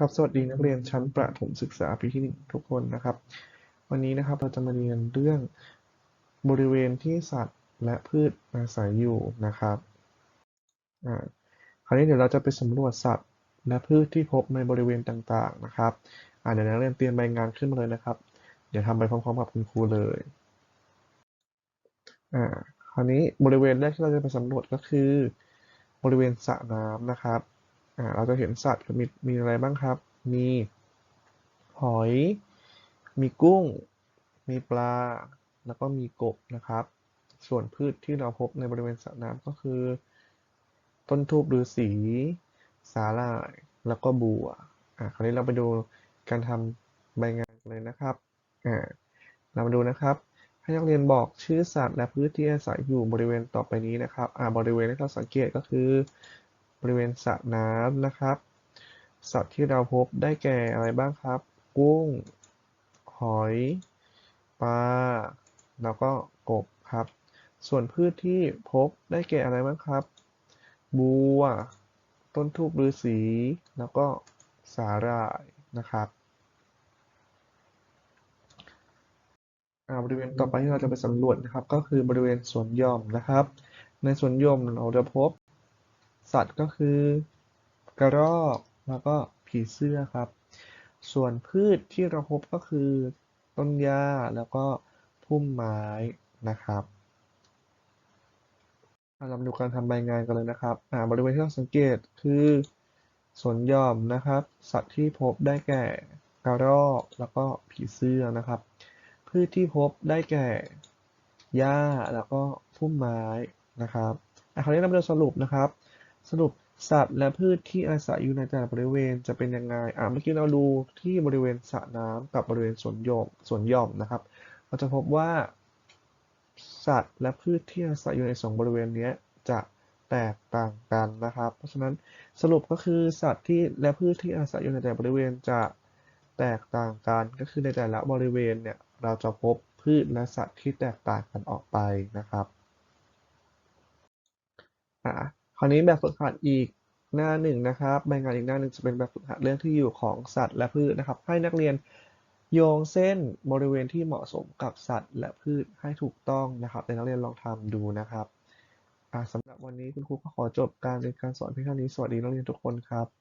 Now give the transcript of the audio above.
ครับสวัสดีนักเรียนชั้นประถมศึกษาปีที่หนึ่งทุกคนนะครับ วันนี้นะครับเราจะมาเรียนเรื่องบริเวณที่สัตว์และพืชอาศัยอยู่นะครับอ่าคราวนี้เดี๋ยวเราจะไปสำรวจสัตว์ และพืชที่พบในบริเวณต่างๆนะครับอ่าเดี๋ยวนักเรียนเตรียมใบงานขึ้นมาเลยนะครับ เดี๋ยวทำไปพร้อมๆกับคุณครูเลยอ่าคราวนี้บริเวณแรกที่เราจะไปสำรวจก็คือ บริเวณสระน้ำนะครับ อ่าเราจะเห็นสัตว์มีมีอะไรบ้างครับ มีหอย มีกุ้ง มีปลา แล้วก็มีกบนะครับ ส่วนพืชที่เราพบในบริเวณสระน้ำก็คือ ต้นทูบฤาษีสาหร่ายแล้วก็บัวอ่าคราวนี้เราไปดูการทำใบงานกันเลยนะครับอ่าเรามาดูนะครับให้นักเรียนบอกชื่อสัตว์และพืชที่อาศัยอยู่บริเวณต่อไปนี้นะครับอ่าบริเวณที่เราสังเกตก็คือ บริเวณสระน้ำนะครับ สัตว์ที่เราพบได้แก่อะไรบ้างครับ กุ้ง หอย ปลา แล้วก็กบครับ ส่วนพืชที่พบได้แก่อะไรบ้างครับ บัว ต้นทูบฤาษี แล้วก็สาหร่ายนะครับบริเวณต่อไปที่เราจะไปสำรวจนะครับ ก็คือบริเวณสวนหย่อมนะครับ ในสวนหย่อมเราจะพบ สัตว์ก็คือกระรอกแล้วก็ผีเสื้อครับ ส่วนพืชที่เราพบก็คือต้นหญ้าแล้วก็พุ่มไม้นะครับเรามาดูการทำใบงานกันเลยนะครับอ่าบริเวณที่เราสังเกตคือสวนหย่อมนะครับ สัตว์ที่พบได้แก่กระรอกแล้วก็ผีเสื้อนะครับ พืชที่พบได้แก่หญ้าแล้วก็พุ่มไม้นะครับอะคราวนี้เรามาดูสรุปนะครับ สรุปสัตว์และพืชที่อาศัยอยู่ในแต่ละบริเวณจะเป็นยังไง อ่าเมื่อกี้เราดูที่บริเวณสระน้ำกับบริเวณสวนหย่อมสวนหย่อมนะครับ เราจะพบว่า สัตว์และพืชที่อาศัยอยู่ในสองบริเวณนี้จะแตกต่างกันนะครับ เพราะฉะนั้นสรุปก็คือสัตว์ที่และพืชที่อาศัยอยู่ในแต่ละบริเวณจะแตกต่างกัน ก็คือในแต่ละบริเวณเนี่ยเราจะพบพืชและสัตว์ที่แตกต่างกันออกไปนะครับอ่า คราวนี้แบบฝึกหัดอีกหน้าหนึ่งนะครับใบงานอีกหน้าหนึ่งจะเป็นแบบฝึกหัดเรื่องที่อยู่ของสัตว์และพืชนะครับ ให้นักเรียนโยงเส้นบริเวณที่เหมาะสมกับสัตว์ และพืชให้ถูกต้องนะครับแต่นักเรียนลองทำดูนะครับอ่าสำหรับวันนี้คุณครูก็ขอจบการเรียนการสอนเพียงเท่านี้สวัสดีนักเรียนทุกคนครับ